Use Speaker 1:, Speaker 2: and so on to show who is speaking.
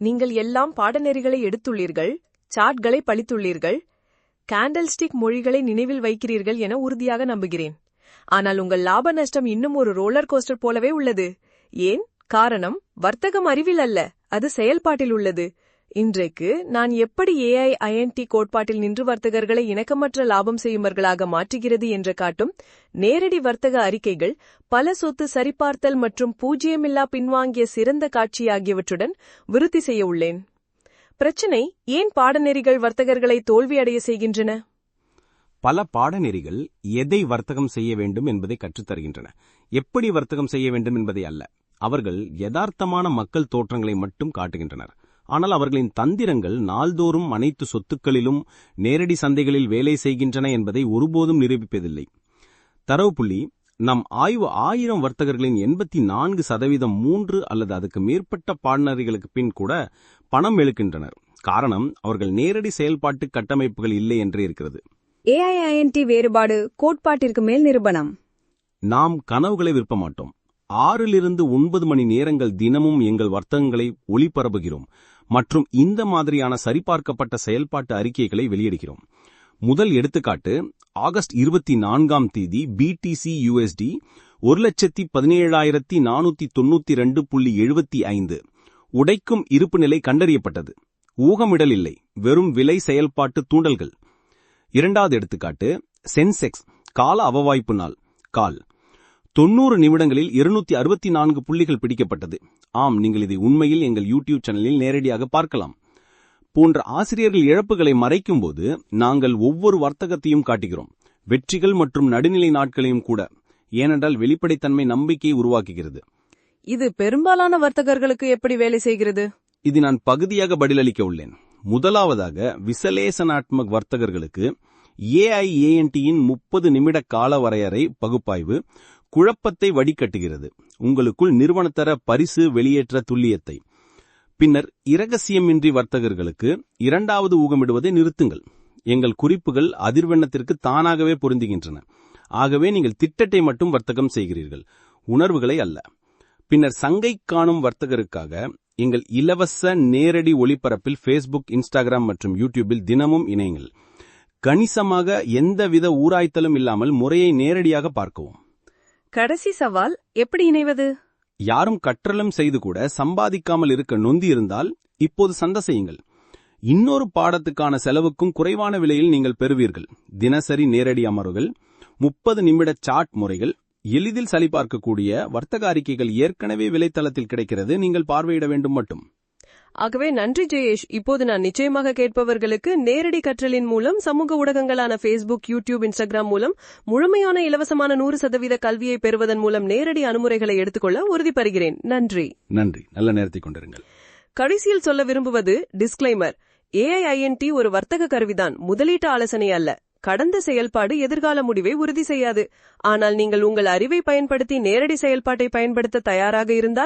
Speaker 1: நீங்கள் எல்லாம் பாடநெறிகளை எடுத்துள்ளீர்கள் சாட்களை பழித்துள்ளீர்கள் கேண்டல்ஸ்டிக் மொழிகளை நினைவில் வைக்கிறீர்கள் என உறுதியாக நம்புகிறேன். ஆனால் உங்கள் லாப நஷ்டம் இன்னும் ஒரு ரோலர் கோஸ்டர் போலவே உள்ளது. ஏன்? காரணம் வர்த்தகம் அறிவில் அல்ல அது செயல்பாட்டில் உள்ளது. இன்றைக்கு நான் எப்படி ஏஐ ஐஎன்டி கோட்பாட்டில் நின்று வர்த்தகர்களை இணக்கமற்ற லாபம் செய்யுமர்களாக மாற்றுகிறது என்று காட்டும் நேரடி வர்த்தக அறிக்கைகள் பல சொத்து சரிபார்த்தல் மற்றும் பூஜ்ஜியமில்லா பின்வாங்கிய சிறந்த காட்சி ஆகியவற்றுடன் விருத்தி செய்ய உள்ளேன். பிரச்சனை ஏன் பாடநெறிகள் வர்த்தகர்களை தோல்வியடைய செய்கின்றன?
Speaker 2: பல பாடநெறிகள் எதை வர்த்தகம் செய்ய வேண்டும் என்பதை கற்றுத்தருகின்றன. எப்படி வர்த்தகம் செய்ய வேண்டும் என்பதை அல்ல அவர்கள் யதார்த்தமான மக்கள் தோற்றங்களை மட்டும் காட்டுகின்றனர். ஆனால் அவர்களின் தந்திரங்கள் நாள்தோறும் அனைத்து சொத்துக்களிலும் நேரடி சந்தைகளில் வேலை செய்கின்றன என்பதை ஒருபோதும் நிரூபிப்பதில்லை. தரவு புள்ளி நம் ஆய்வு ஆயிரம் வர்த்தகர்களின் எண்பத்தி நான்கு சதவீதம் மூன்று அல்லது அதுக்கு மேற்பட்ட பாடநெறிகளுக்கு பின் கூட பணம் எழுக்கின்றனர் காரணம் அவர்கள் நேரடி செயல்பாட்டு கட்டமைப்புகள் இல்லை என்றே இருக்கிறது.
Speaker 3: ஏஐஐஎன்டி வேறுபாடு கோட்பாட்டிற்கு மேல் நிரூபணம்.
Speaker 2: நாம் கனவுகளை விற்ப மாட்டோம் ஆறிலிருந்து ஒன்பது மணி நேரங்கள் தினமும் எங்கள் வர்த்தகங்களை ஒளிபரப்புகிறோம் மற்றும் இந்த மாதிரியான சரிபார்க்கப்பட்ட செயல்பாட்டு அறிக்கைகளை வெளியிடுகிறோம். முதல் எடுத்துக்காட்டு ஆகஸ்ட் இருபத்தி நான்காம் தேதி பிடிசி யுஎஸ்டி ஒரு லட்சத்தி பதினேழாயிரத்தி நானூத்தி தொண்ணூத்தி ரெண்டு புள்ளி எழுபத்தி ஐந்து உடைக்கும் இருப்பு நிலை கண்டறியப்பட்டது. ஊகமிடல் இல்லை வெறும் விலை செயல்பாட்டு தூண்டல்கள். இரண்டாவது எடுத்துக்காட்டு சென்செக்ஸ் கால அவவாய்ப்பு நாள் கால். தொன்னூறு நிமிடங்களில் இருநூத்தி அறுபத்தி நான்கு புள்ளிகள் பிடிக்கப்பட்டது. ஆம் நீங்கள் இதை உண்மையில் எங்கள் யூடியூப் சேனலில் நேரடியாக பார்க்கலாம். போன்ற ஆசிரியர்கள் இழப்புகளை மறைக்கும்போது நாங்கள் ஒவ்வொரு வர்த்தகத்தையும் காட்டுகிறோம். வெற்றிகள் மற்றும் நடுநிலை நாட்களையும் கூட. ஏனென்றால் வெளிப்படைத்தன்மை நம்பிக்கையை உருவாக்குகிறது.
Speaker 1: இது பெரும்பாலான வர்த்தகர்களுக்கு எப்படி வேலை செய்கிறது?
Speaker 2: இது நான் பகுதியாக பதிலளிக்க உள்ளேன். முதலாவதாக விசலேசனாத்மக் வர்த்தகர்களுக்கு ஏஐஏஎன்டியின் முப்பது நிமிட கால வரையறை பகுப்பாய்வு குழப்பத்தை வடிகட்டுகிறது. உங்களுக்குள் நிறுவனத்தர பரிசு வெளியேற்ற துல்லியத்தை. பின்னர் இரகசியமின்றி வர்த்தகர்களுக்கு இரண்டாவது ஊகமிடுவதை நிறுத்துங்கள். எங்கள் குறிப்புகள் அதிர்வெண்ணத்திற்கு தானாகவே பொருந்துகின்றன. ஆகவே நீங்கள் திட்டத்தை மட்டும் வர்த்தகம் செய்கிறீர்கள். உணர்வுகளை அல்ல. பின்னர் சங்கை காணும் வர்த்தகருக்காக எங்கள் இலவச நேரடி ஒளிபரப்பில் ஃபேஸ்புக் இன்ஸ்டாகிராம் மற்றும் யூடியூபில் தினமும் இணையுங்கள் கணிசமாக எந்தவித ஊராய்த்தலும் இல்லாமல் முறையை நேரடியாக பார்க்கவும்.
Speaker 1: கடைசி சவால் எப்படி இணைவது?
Speaker 2: யாரும் கற்றலும் செய்து கூட சம்பாதிக்காமல் இருக்க நொந்தி இருந்தால் இப்போது சந்தை செய்யுங்கள். இன்னொரு பாடத்துக்கான செலவுக்கும் குறைவான விலையில் நீங்கள் பெறுவீர்கள். தினசரி நேரடி அமர்வுகள் முப்பது நிமிட சாட் முறைகள் எளிதில் சரிபார்க்கக்கூடிய வர்த்தக அறிக்கைகள் ஏற்கனவே விலைத்தளத்தில் கிடைக்கிறது நீங்கள் பார்வையிட வேண்டும் மட்டும்.
Speaker 1: ஆகவே நன்றி ஜெயேஷ். இப்போது நான் நிச்சயமாக கேட்பவர்களுக்கு நேரடி கற்றலின் மூலம் சமூக ஊடகங்களான ஃபேஸ்புக் யூடியூப் இன்ஸ்டாகிராம் மூலம் முழுமையான இலவசமான நூறு சதவீத கல்வியை பெறுவதன் மூலம் நேரடி அனுமுறைகளை எடுத்துக்கொள்ள உறுதிப்படுகிறேன் நன்றி.
Speaker 2: நன்றி. நல்ல நேரத்தை கொண்டிருங்கள்.
Speaker 1: கடைசியில் சொல்ல விரும்புவது டிஸ்க்ளைமர் ஏஐஐஎன்டி ஒரு வர்த்தக கருவிதான். முதலீட்டு ஆலோசனை அல்ல. கடந்த செயல்பாடு எதிர்கால முடிவை உறுதி செய்யாது. ஆனால் நீங்கள் உங்கள் அறிவை பயன்படுத்தி நேரடி செயல்பாட்டை பயன்படுத்த தயாராக இருந்தால்